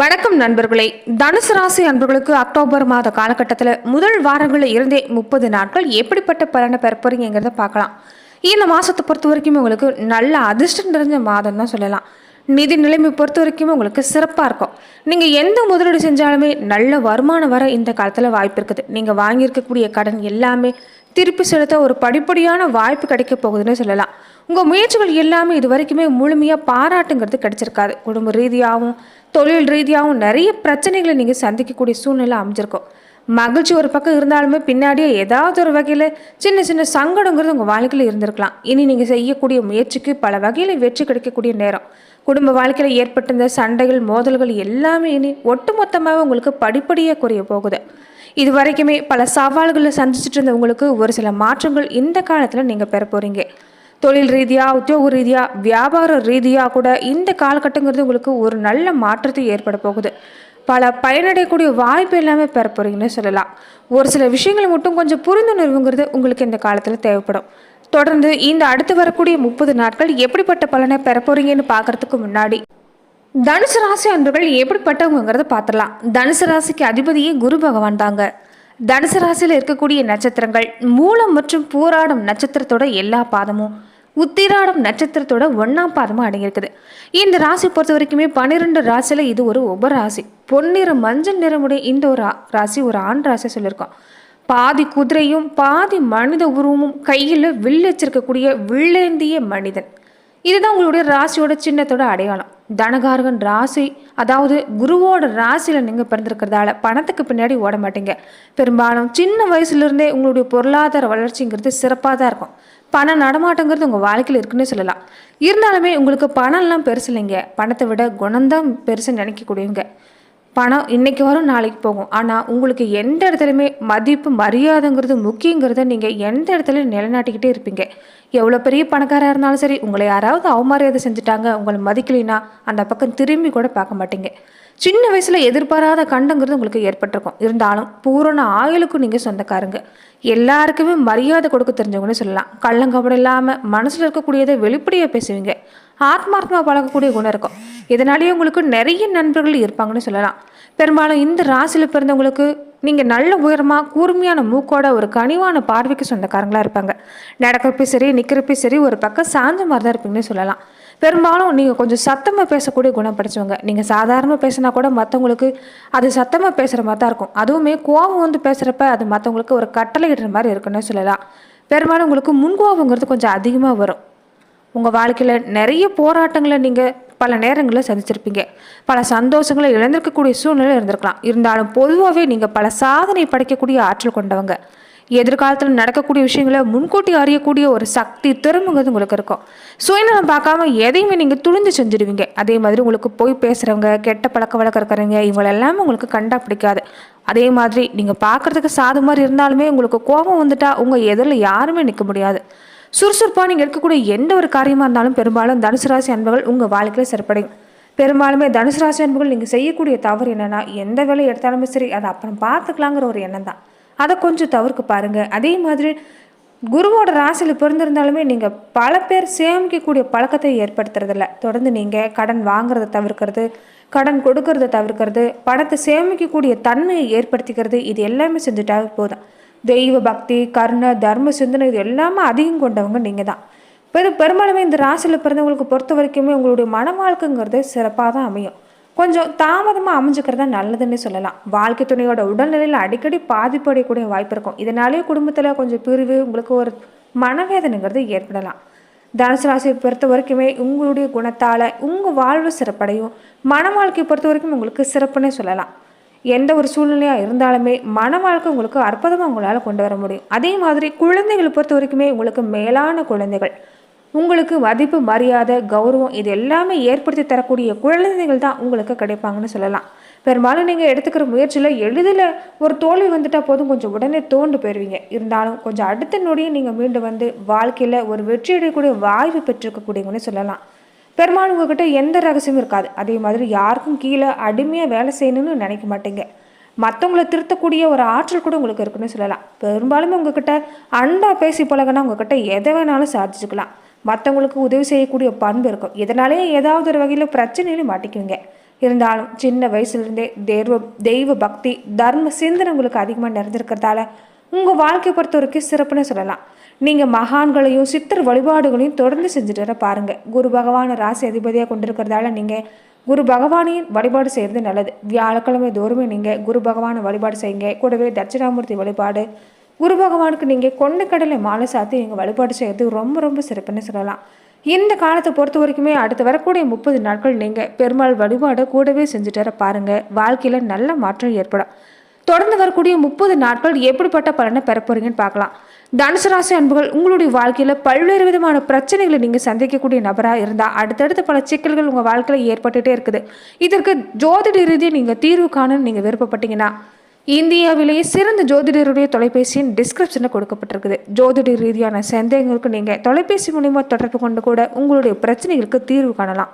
வணக்கம் நண்பர்களே. தனுசு ராசி அன்பர்களுக்கு அக்டோபர் மாத காலகட்டத்தில் முதல் வாரங்களில் இருந்தே முப்பது நாட்கள் எப்படிப்பட்ட பலனை பெற போறீங்கிறத பார்க்கலாம். இந்த மாதத்தை பொறுத்த வரைக்கும் உங்களுக்கு நல்ல அதிர்ஷ்டம் நிறைஞ்ச மாதம் தான் சொல்லலாம். நிதி நிலைமை பொறுத்த வரைக்கும் உங்களுக்கு சிறப்பாக இருக்கும். நீங்கள் எந்த முதலீடு செஞ்சாலுமே நல்ல வருமானம் வர இந்த காலத்தில் வாய்ப்பு இருக்குது. நீங்கள் வாங்கியிருக்கக்கூடிய கடன் எல்லாமே திருப்பி செலுத்த ஒரு படிப்படியான வாய்ப்பு கிடைக்க போகுதுன்னு சொல்லலாம். உங்கள் முயற்சிகள் எல்லாமே இது வரைக்குமே முழுமையாக பாராட்டுங்கிறது கிடைச்சிருக்காது. குடும்ப ரீதியாகவும் தொழில் ரீதியாகவும் நிறைய பிரச்சனைகளை நீங்கள் சந்திக்கக்கூடிய சூழ்நிலை அமைஞ்சிருக்கும். மகிழ்ச்சி ஒரு பக்கம் இருந்தாலுமே பின்னாடியே ஏதாவது ஒரு வகையில் சின்ன சின்ன சங்கடங்கிறது உங்கள் வாழ்க்கையில் இருந்திருக்கலாம். இனி நீங்கள் செய்யக்கூடிய முயற்சிக்கு பல வகையில் வெற்றி கிடைக்கக்கூடிய நேரம். குடும்ப வாழ்க்கையில் ஏற்பட்டிருந்த சண்டைகள் மோதல்கள் எல்லாமே இனி ஒட்டுமொத்தமாக உங்களுக்கு படிப்படியாக குறைய போகுது. இது வரைக்குமே பல சவால்களை சந்திச்சுட்டு இருந்த உங்களுக்கு ஒரு சில மாற்றங்கள் இந்த காலத்தில் நீங்கள் பெற போகிறீங்க தொழில் ரீதியாக உத்தியோக ரீதியாக வியாபார ரீதியாக கூட இந்த காலகட்டங்கிறது உங்களுக்கு ஒரு நல்ல மாற்றத்தை ஏற்பட போகுது. பல பயனடையக்கூடிய வாய்ப்பு எல்லாமே பெற போகிறீங்கன்னு சொல்லலாம். ஒரு சில விஷயங்களை மட்டும் கொஞ்சம் புரிந்துணர்வுங்கிறது உங்களுக்கு இந்த காலத்தில் தேவைப்படும். தொடர்ந்து இந்த அடுத்து வரக்கூடிய முப்பது நாட்கள் எப்படிப்பட்ட பலனை பெற போகிறீங்கன்னு பார்க்கறதுக்கு முன்னாடி தனுசு ராசி அன்பர்கள் எப்படிப்பட்டவங்கிறத பார்த்துடலாம் தனுசு ராசிக்கு அதிபதியே குரு பகவான் தாங்க. தனுசு ராசியில் இருக்கக்கூடிய நட்சத்திரங்கள் மூலம் மற்றும் பூராடம் நட்சத்திரத்தோட எல்லா பாதமும். உத்திராடம் நட்சத்திரத்தோட ஒன்றாம் பாதமாக அடங்கியிருக்குது. இந்த ராசி பொறுத்த வரைக்குமே பன்னிரெண்டு ராசியில் இது ஒரு உபராசி பொன்னிற மஞ்சள் நிறமுடைய இந்த ஒரு ராசி ஒரு ஆண் ராசி சொல்லியிருக்கோம். பாதி குதிரையும் பாதி மனித உருவமும் கையில் வில் வச்சிருக்கக்கூடிய வில்லேந்திய மனிதன். இதுதான் உங்களுடைய ராசியோட சின்னத்தோட அடையாளம். தனகாரகன் ராசி அதாவது குருவோட ராசியில் நீங்கள் பிறந்திருக்கிறதால பணத்துக்கு பின்னாடி ஓட மாட்டீங்க பெரும்பாலும் சின்ன வயசுலேருந்தே உங்களுடைய பொருளாதார வளர்ச்சிங்கிறது சிறப்பாக தான் இருக்கும். பண நடமாட்டங்கிறது உங்கள் வாழ்க்கையில் இருக்குன்னு சொல்லலாம். இருந்தாலுமே உங்களுக்கு பணம்லாம் பெருசு இல்லைங்க. பணத்தை விட குணம்தான் பெருசுன்னு நினைக்கக்கூடியவங்க. பணம் இன்னைக்கு வரும் நாளைக்கு போகும். ஆனால் உங்களுக்கு எந்த இடத்துலையுமே மதிப்பு மரியாதைங்கிறது முக்கியங்கிறத நீங்கள் எந்த இடத்துலையும் நிலைநாட்டிக்கிட்டே இருப்பீங்க? எவ்வளோ பெரிய பணக்காராக இருந்தாலும் சரி உங்களை யாராவது அவமரியாதை செஞ்சுட்டாங்க உங்களை மதிக்கலைன்னா அந்த பக்கம் திரும்பி கூட பார்க்க மாட்டீங்க. சின்ன வயசில் எதிர்பாராத கண்டங்கிறது உங்களுக்கு ஏற்பட்டிருக்கும். இருந்தாலும் பூரண ஆயுளுக்கும் நீங்கள் சொந்தக்காரங்க. எல்லாருக்குமே மரியாதை கொடுக்க தெரிஞ்சவங்கன்னு சொல்லலாம். கள்ளங்கபடம் இல்லாமல் மனசில் இருக்கக்கூடியதை வெளிப்படையாக பேசுவீங்க. ஆத்மார்த்தமாக பழகக்கூடிய குணம் இருக்கும். இதனாலேயே உங்களுக்கு நிறைய நண்பர்கள் இருப்பாங்கன்னு சொல்லலாம். பெரும்பாலும் இந்த ராசியில் பிறந்தவங்களுக்கு நீங்கள் நல்ல உயரமாக கூர்மையான மூக்கோட ஒரு கனிவான பார்வைக்கு சொந்தக்காரங்களாக இருப்பாங்க. நடக்கிறப்பையும் சரி நிற்கிறப்பையும் சரி ஒரு பக்கம் சாஞ்ச மாதிரி தான் இருப்பீங்கன்னு சொல்லலாம். பெரும்பாலும் நீங்கள் கொஞ்சம் சத்தமாக பேசக்கூடிய குணப்படைச்சவங்க நீங்கள் சாதாரணமாக பேசினா கூட மற்றவங்களுக்கு அது சத்தமாக பேசுகிற மாதிரி தான் இருக்கும். அதுவுமே கோபம் வந்து பேசுகிறப்ப அது மற்றவங்களுக்கு ஒரு கட்டளை இடுற மாதிரி இருக்குன்னு சொல்லலாம். பெரும்பாலும் உங்களுக்கு முன்கோபங்கிறது கொஞ்சம் அதிகமாக வரும். உங்கள் வாழ்க்கையில் நிறைய போராட்டங்களை நீங்கள் பல நேரங்களில் சந்திச்சிருப்பீங்க. பல சந்தோஷங்களை இழந்திருக்கக்கூடிய சூழ்நிலை இருந்திருக்கலாம். இருந்தாலும் பொதுவாகவே நீங்கள் பல சாதனை படைக்கக்கூடிய ஆற்றல் கொண்டவங்க. எதிர்காலத்தில் நடக்கக்கூடிய விஷயங்களை முன்கூட்டி அறியக்கூடிய ஒரு சக்தி திறமைங்கிறது உங்களுக்கு இருக்கும். சுயநலம் பார்க்காம எதையுமே நீங்கள் துணிந்து செஞ்சிடுவீங்க அதே மாதிரி உங்களுக்கு போய் பேசுகிறவங்க கெட்ட பழக்க வழக்கம் இருக்கிறவங்க இவங்களெல்லாம் எல்லாமே உங்களுக்கு கண்டா பிடிக்காது. அதே மாதிரி நீங்கள் பார்க்குறதுக்கு சாது மாதிரி இருந்தாலுமே உங்களுக்கு கோபம் வந்துட்டா உங்கள் எதிரில் யாருமே நிற்க முடியாது. சுறுசுறுப்பாக நீங்கள் இருக்கக்கூடிய எந்த ஒரு காரியமாக இருந்தாலும் பெரும்பாலும் தனுசு ராசி அன்பர்கள் உங்கள் வாழ்க்கையில் சிறப்படையும். பெரும்பாலுமே தனுசு ராசி அன்புகள் நீங்கள் செய்யக்கூடிய தவறு என்னென்னா எந்த வேலை எடுத்தாலுமே சரி அதை அப்புறம் பார்த்துக்கலாங்கிற ஒரு எண்ணம் தான். அதை கொஞ்சம் தவிர்க்க பாருங்கள் அதே மாதிரி குருவோட ராசியில் பிறந்திருந்தாலுமே நீங்கள் பல பேர் சேமிக்கக்கூடிய பழக்கத்தை ஏற்படுத்துறதில்ல. தொடர்ந்து நீங்கள் கடன் வாங்குறதை தவிர்க்கிறது கடன் கொடுக்கறத தவிர்க்கிறது பணத்தை சேமிக்கக்கூடிய தன்மையை ஏற்படுத்திக்கிறது இது எல்லாமே செஞ்சுட்டாவே போதும். தெய்வ பக்தி கருணை தர்ம சிந்தனை இது எல்லாமே அதிகம் கொண்டவங்க நீங்கள் தான் பெரு பெரும்பாலுமே இந்த ராசியில் பிறந்தவங்களுக்கு பொறுத்த வரைக்குமே உங்களுடைய மன வாழ்க்கைங்கிறது சிறப்பாக தான் அமையும். கொஞ்சம் தாமதமாக அமைஞ்சுக்கிறதா நல்லதுன்னு சொல்லலாம். வாழ்க்கை துணையோட உடல்நிலையில் அடிக்கடி பாதிப்பு அடையக்கூடிய வாய்ப்பு இருக்கும். இதனாலேயே குடும்பத்தில் கொஞ்சம் பிரிவு உங்களுக்கு ஒரு மனவேதனைங்கிறது ஏற்படலாம். தனுசு ராசியை பொறுத்த வரைக்குமே உங்களுடைய குணத்தால் உங்கள் வாழ்வு சிறப்படையும். மன வாழ்க்கையை பொறுத்த வரைக்கும் உங்களுக்கு சிறப்புன்னே சொல்லலாம். எந்த ஒரு சூழ்நிலையாக இருந்தாலுமே மன வாழ்க்கை உங்களுக்கு அற்புதமாக உங்களால் கொண்டு வர முடியும். அதே மாதிரி குழந்தைகளை பொறுத்த வரைக்குமே உங்களுக்கு மேலான குழந்தைகள். உங்களுக்கு மதிப்பு மரியாதை கௌரவம் இது எல்லாமே ஏற்படுத்தி தரக்கூடிய குழந்தைகள் தான் உங்களுக்கு கிடைப்பாங்கன்னு சொல்லலாம். பெரும்பாலும் நீங்கள் எடுத்துக்கிற முயற்சியில் எளிதில் ஒரு தோல்வி வந்துட்டால் போதும் கொஞ்சம் உடனே தோண்டு போயிடுவீங்க இருந்தாலும் கொஞ்சம் அடுத்த நொடியும் நீங்கள் மீண்டு வந்து வாழ்க்கையில் ஒரு வெற்றி அடையக்கூடிய வாய்ப்பு பெற்றிருக்கக்கூடியவங்கன்னு சொல்லலாம். பெரும்பாலும் உங்ககிட்ட எந்த ரகசியமும் இருக்காது. அதே மாதிரி யாருக்கும் கீழே அடிமையாக வேலை செய்யணும்னு நினைக்க மாட்டீங்க. மற்றவங்களை திருத்தக்கூடிய ஒரு ஆற்றல் கூட உங்களுக்கு இருக்குன்னு சொல்லலாம். பெரும்பாலும் உங்ககிட்ட அன்பாக பேசி பழகினா உங்ககிட்ட எதை வேணாலும் சாதிச்சுக்கலாம். மற்றவங்களுக்கு உதவி செய்யக்கூடிய பண்பு இருக்கும். இதனாலேயே ஏதாவது ஒரு வகையில் பிரச்சனையிலும் மாட்டிக்குவீங்க. இருந்தாலும் சின்ன வயசுலேருந்தே தெய்வ தெய்வ பக்தி தர்ம சிந்தனை உங்களுக்கு அதிகமாக நிறைஞ்சிருக்கிறதால உங்கள் வாழ்க்கையை பொறுத்த வரைக்கும் சிறப்புன்னு சொல்லலாம். நீங்கள் மகான்களையும் சித்தர் வழிபாடுகளையும் தொடர்ந்து செஞ்சுட்டு வர பாருங்கள் குரு பகவானை ராசி அதிபதியாக கொண்டிருக்கிறதால நீங்கள் குரு பகவானையும் வழிபாடு செய்கிறது நல்லது. வியாழக்கிழமை தோறுமே நீங்கள் குரு பகவானை வழிபாடு செய்யுங்க. கூடவே தட்சிணாமூர்த்தி வழிபாடு குரு பகவானுக்கு நீங்கள் கொண்ட கடலை மாலை சாத்தி நீங்கள் வழிபாடு செய்கிறது ரொம்ப ரொம்ப சிறப்புன்னு சொல்லலாம். இந்த காலத்தை பொறுத்த வரைக்குமே அடுத்து வரக்கூடிய முப்பது நாட்கள் நீங்கள் பெருமாள் வழிபாடை கூடவே செஞ்சுட்டு வர பாருங்கள் வாழ்க்கையில் நல்ல மாற்றம் ஏற்படும். தொடர்ந்து வரக்கூடிய முப்பது நாட்கள் எப்படிப்பட்ட பலனை பெற போகிறீங்கன்னு பார்க்கலாம். தனுசு ராசி அன்புகள் உங்களுடைய வாழ்க்கையில் பல்வேறு விதமான பிரச்சனைகளை நீங்கள் சந்திக்கக்கூடிய நபராக இருந்தால் அடுத்தடுத்த பல சிக்கல்கள் உங்கள் வாழ்க்கையில் ஏற்பட்டுகிட்டே இருக்குது. இதற்கு ஜோதிட ரீதியை நீங்கள் தீர்வு காணணும்னு நீங்கள் விருப்பப்பட்டீங்கன்னா இந்தியாவிலேயே சிறந்த ஜோதிடருடைய தொலைபேசியின் டிஸ்கிரிப்ஷனில் கொடுக்கப்பட்டிருக்குது. ஜோதிட ரீதியான சந்தேகங்களுக்கு நீங்கள் தொலைபேசி மூலிமா தொடர்பு கொண்டு கூட உங்களுடைய பிரச்சனைகளுக்கு தீர்வு காணலாம்.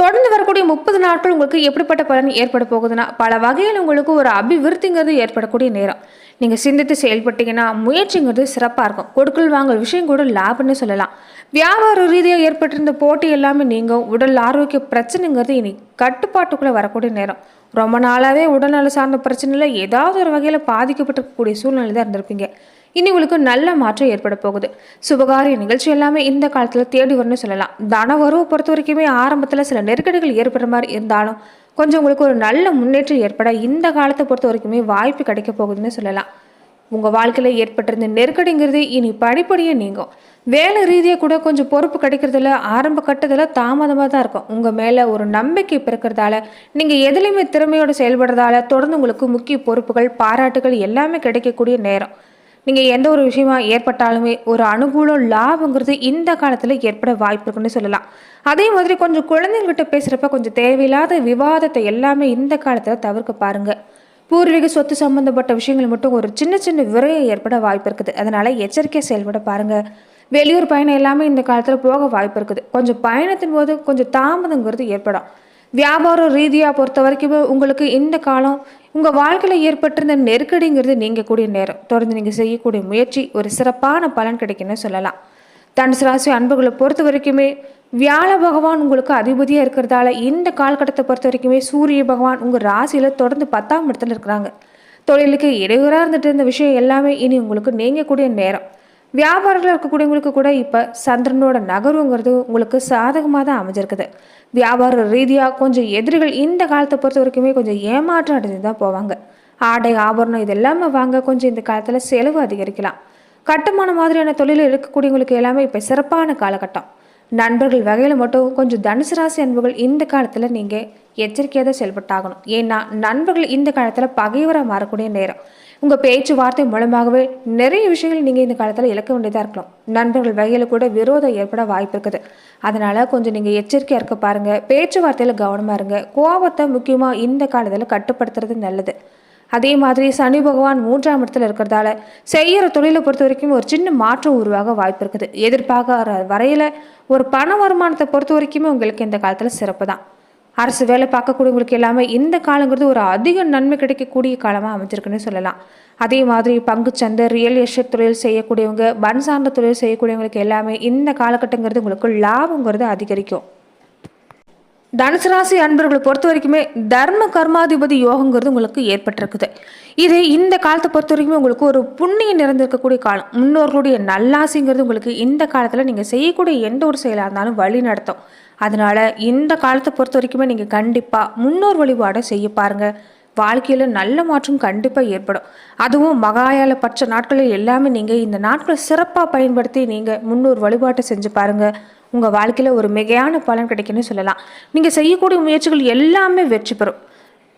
தொடர்ந்து வரக்கூடிய முப்பது நாட்கள் உங்களுக்கு எப்படிப்பட்ட பலன் ஏற்பட போகுதுன்னா பல வகையில் உங்களுக்கு ஒரு அபிவிருத்திங்கிறது ஏற்படக்கூடிய நேரம். நீங்கள் சிந்தித்து செயல்பட்டீங்கன்னா முயற்சிங்கிறது சிறப்பாக இருக்கும். கொடுக்கல் வாங்கல் விஷயம் கூட லாபம்னு சொல்லலாம். வியாபார ரீதியாக ஏற்பட்டிருந்த போட்டி எல்லாமே நீங்கள் உடல் ஆரோக்கிய பிரச்சனைங்கிறது இனி கட்டுப்பாட்டுக்குள்ளே வரக்கூடிய நேரம். ரொம்ப நாளாகவே உடல்நல சார்ந்த பிரச்சனையில் ஏதாவது ஒரு வகையில் பாதிக்கப்பட்டிருக்கக்கூடிய சூழ்நிலை தான் இருந்திருப்பீங்க. இனி உங்களுக்கு நல்ல மாற்றம் ஏற்பட போகுது. சுபகாரிய நிகழ்ச்சி எல்லாமே இந்த காலத்தில் தேடி வரும்னு சொல்லலாம். தன வரவு பொறுத்த வரைக்குமே ஆரம்பத்தில் சில நெருக்கடிகள் ஏற்படுற மாதிரி இருந்தாலும் கொஞ்சம் உங்களுக்கு ஒரு நல்ல முன்னேற்றம் ஏற்பட இந்த காலத்தை பொறுத்த வரைக்குமே வாய்ப்பு கிடைக்க போகுதுன்னு சொல்லலாம். உங்கள் வாழ்க்கையில் ஏற்பட்டிருந்த நெருக்கடிங்கிறது இனி படிப்படியாக நீங்கும். வேலை ரீதியாக கூட கொஞ்சம் பொறுப்பு கிடைக்கிறதுல ஆரம்ப கட்டத்தில் தாமதமாக தான் இருக்கும். உங்கள் மேலே ஒரு நம்பிக்கை பிறக்கிறதால நீங்கள் எதுலேயுமே திறமையோடு செயல்படுறதால தொடர்ந்து உங்களுக்கு முக்கிய பொறுப்புகள் பாராட்டுகள் எல்லாமே கிடைக்கக்கூடிய நேரம். நீங்கள் எந்த ஒரு விஷயமா ஏற்பட்டாலுமே ஒரு அனுகூலம் லாபங்கிறது இந்த காலத்தில் ஏற்பட வாய்ப்பு இருக்குன்னு சொல்லலாம். அதே மாதிரி கொஞ்சம் குழந்தைங்கள்கிட்ட பேசுகிறப்ப கொஞ்சம் தேவையில்லாத விவாதத்தை எல்லாமே இந்த காலத்தில் தவிர்க்க பாருங்கள் பூர்வீக சொத்து சம்பந்தப்பட்ட விஷயங்கள் மட்டும் ஒரு சின்ன சின்ன விரையை ஏற்பட வாய்ப்பு இருக்குது. அதனால் எச்சரிக்கையாக செயல்பட பாருங்கள் வெளியூர் பயணம் எல்லாமே இந்த காலத்தில் போக வாய்ப்பு இருக்குது. கொஞ்சம் பயணத்தின் போது கொஞ்சம் தாமதங்கிறது ஏற்படும். வியாபார ரீதியாக பொறுத்த வரைக்குமே உங்களுக்கு இந்த காலம் உங்கள் வாழ்க்கையில் ஏற்பட்டிருந்த நெருக்கடிங்கிறது நீங்கக்கூடிய நேரம். தொடர்ந்து நீங்கள் செய்யக்கூடிய முயற்சி ஒரு சிறப்பான பலன் கிடைக்குன்னு சொல்லலாம். தனுசு ராசி அன்புகளை பொறுத்த வரைக்குமே வியாழ பகவான் உங்களுக்கு அதிபதியாக இருக்கிறதால இந்த காலகட்டத்தை பொறுத்த வரைக்குமே சூரிய பகவான் உங்கள் ராசியில் தொடர்ந்து பத்தாம் இடத்துல இருக்கிறாங்க. தொழிலுக்கு இடையூறாக இருந்துட்டு இருந்த விஷயம் எல்லாமே இனி உங்களுக்கு நீங்கக்கூடிய நேரம். வியாபாரத்தில் இருக்கக்கூடியவங்களுக்கு கூட இப்போ சந்திரனோட நகர்வுங்கிறது உங்களுக்கு சாதகமாக தான் அமைஞ்சிருக்குது. வியாபார ரீதியாக கொஞ்சம் எதிரிகள் இந்த காலத்தை பொறுத்த வரைக்குமே கொஞ்சம் ஏமாற்றம் அடைஞ்சு தான் போவாங்க. ஆடை ஆபரணம் இது எல்லாமே வாங்க கொஞ்சம் இந்த காலத்தில் செலவு அதிகரிக்கலாம். கட்டுமான மாதிரியான தொழிலில் இருக்கக்கூடியவங்களுக்கு எல்லாமே இப்போ சிறப்பான காலகட்டம். நண்பர்கள் வகையில் மட்டும் கொஞ்சம் தனுசு ராசி அன்புகள் இந்த காலத்தில் நீங்கள் எச்சரிக்கையாக தான் செயல்பட்டாகணும். ஏன்னா நண்பர்கள் இந்த காலத்தில் பகைவராக மாறக்கூடிய நேரம். உங்கள் பேச்சுவார்த்தை மூலமாகவே நிறைய விஷயங்கள் நீங்கள் இந்த காலத்தில் இழக்க வேண்டியதாக இருக்கலாம். நண்பர்கள் வகையில் கூட விரோதம் ஏற்பட வாய்ப்பு இருக்குது. அதனால் கொஞ்சம் நீங்கள் எச்சரிக்கையாக இருக்க பாருங்கள் பேச்சுவார்த்தையில் கவனமாக இருங்க. கோபத்தை முக்கியமாக இந்த காலத்தில் கட்டுப்படுத்துறது நல்லது. அதே மாதிரி சனி பகவான் மூன்றாம் இடத்துல இருக்கிறதால செய்கிற தொழிலை பொறுத்த வரைக்கும் ஒரு சின்ன மாற்றம் உருவாக வாய்ப்பு இருக்குது. எதிர்பார்க்குற வரையில் ஒரு பண வருமானத்தை பொறுத்த வரைக்குமே உங்களுக்கு இந்த காலத்தில் சிறப்பு தான் அரசு வேலை பார்க்கக்கூடியவங்களுக்கு எல்லாமே இந்த காலங்கிறது ஒரு அதிக நன்மை கிடைக்கக்கூடிய காலமாக அமைஞ்சிருக்குன்னு சொல்லலாம். அதே மாதிரி பங்குச்சந்தை ரியல் எஸ்டேட் தொழில் செய்யக்கூடியவங்க பன் சார்ந்த தொழில் செய்யக்கூடியவங்களுக்கு எல்லாமே இந்த காலகட்டங்கிறது உங்களுக்கு லாபங்கிறது அதிகரிக்கும். தனுசு ராசி அன்பர்களை பொறுத்த வரைக்குமே தர்ம கர்மாதிபதி யோகங்கிறது உங்களுக்கு ஏற்பட்டிருக்குது. இது இந்த காலத்தை பொறுத்த வரைக்குமே உங்களுக்கு ஒரு புண்ணியம் நிறைந்திருக்கக்கூடிய காலம். முன்னோர்களுடைய நல்லாசிங்கிறது உங்களுக்கு இந்த காலத்தில் நீங்கள் செய்யக்கூடிய எந்த ஒரு செயலாக இருந்தாலும் வழி நடத்தும். அதனால இந்த காலத்தை பொறுத்த வரைக்குமே நீங்கள் கண்டிப்பாக முன்னோர் வழிபாடை செய்ய பாருங்க. வாழ்க்கையில் நல்ல மாற்றம் கண்டிப்பாக ஏற்படும். அதுவும் மகாயால பட்ச நாட்களில் எல்லாமே நீங்கள் இந்த நாட்களை சிறப்பாக பயன்படுத்தி நீங்கள் முன்னோர் வழிபாட்டை செஞ்சு பாருங்கள் உங்கள் வாழ்க்கையில் ஒரு மிகையான பலன் கிடைக்குன்னு சொல்லலாம். நீங்கள் செய்யக்கூடிய முயற்சிகள் எல்லாமே வெற்றி பெறும்.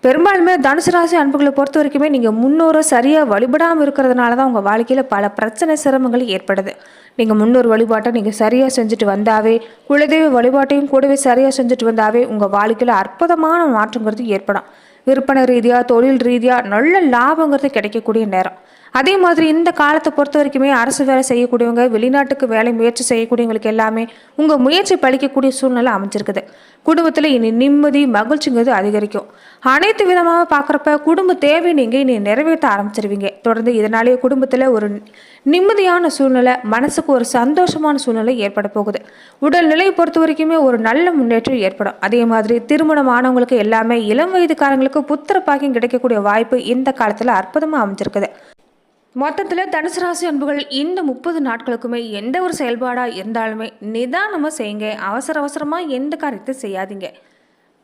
பெரும்பாலுமே தனுசு ராசி அன்புகளை பொறுத்த வரைக்குமே நீங்கள் முன்னோரை சரியாக வழிபடாமல் இருக்கிறதுனால தான் உங்கள் வாழ்க்கையில் பல பிரச்சனை சிரமங்கள் ஏற்படுது. நீங்கள் முன்னோர் வழிபாட்டை நீங்கள் சரியாக செஞ்சுட்டு வந்தாவே குலதெய்வ வழிபாட்டையும் கூடவே சரியாக செஞ்சுட்டு வந்தாவே உங்கள் வாழ்க்கையில் அற்புதமான மாற்றங்கிறது ஏற்படும். விற்பனை ரீதியாக தொழில் ரீதியாக நல்ல லாபங்கிறது கிடைக்கக்கூடிய நேரம். அதே மாதிரி இந்த காலத்தை பொறுத்த வரைக்குமே அரசு வேலை செய்யக்கூடியவங்க வெளிநாட்டுக்கு வேலை முயற்சி செய்யக்கூடியவங்களுக்கு எல்லாமே உங்கள் முயற்சி பழிக்கக்கூடிய சூழ்நிலை அமைஞ்சிருக்குது. குடும்பத்தில் இனி நிம்மதி மகிழ்ச்சிங்கிறது அதிகரிக்கும். அனைத்து விதமாக பார்க்குறப்ப குடும்ப தேவை நீங்கள் இனி நிறைவேற்ற ஆரம்பிச்சிருவீங்க. தொடர்ந்து இதனாலேயே குடும்பத்தில் ஒரு நிம்மதியான சூழ்நிலை மனசுக்கு ஒரு சந்தோஷமான சூழ்நிலை ஏற்பட போகுது. உடல்நிலையை பொறுத்த வரைக்குமே ஒரு நல்ல முன்னேற்றம் ஏற்படும். அதே மாதிரி திருமணம் ஆனவங்களுக்கு எல்லாமே இளம் வயதுக்காரங்களுக்கு புத்திர பாக்கியம் கிடைக்கக்கூடிய வாய்ப்பு இந்த காலத்தில் அற்புதமாக அமைஞ்சிருக்குது. மொத்தத்தில் தனுசு ராசி அன்புகள் இந்த முப்பது நாட்களுக்குமே எந்த ஒரு செயல்பாடாக இருந்தாலுமே நிதானமாக செய்யுங்க. அவசர அவசரமாக எந்த காரியத்தை செய்யாதீங்க.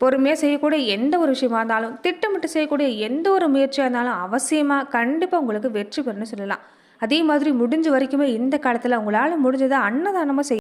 பொறுமையாக செய்யக்கூடிய எந்த ஒரு விஷயமா இருந்தாலும் திட்டமிட்டு செய்யக்கூடிய எந்த ஒரு முயற்சியாக இருந்தாலும் அவசியமாக கண்டிப்பாக உங்களுக்கு வெற்றி பெறணும்னு சொல்லலாம். அதே மாதிரி முடிஞ்ச வரைக்குமே இந்த காலத்தில் உங்களால் முடிஞ்சதை அன்னதானமாக செய்ய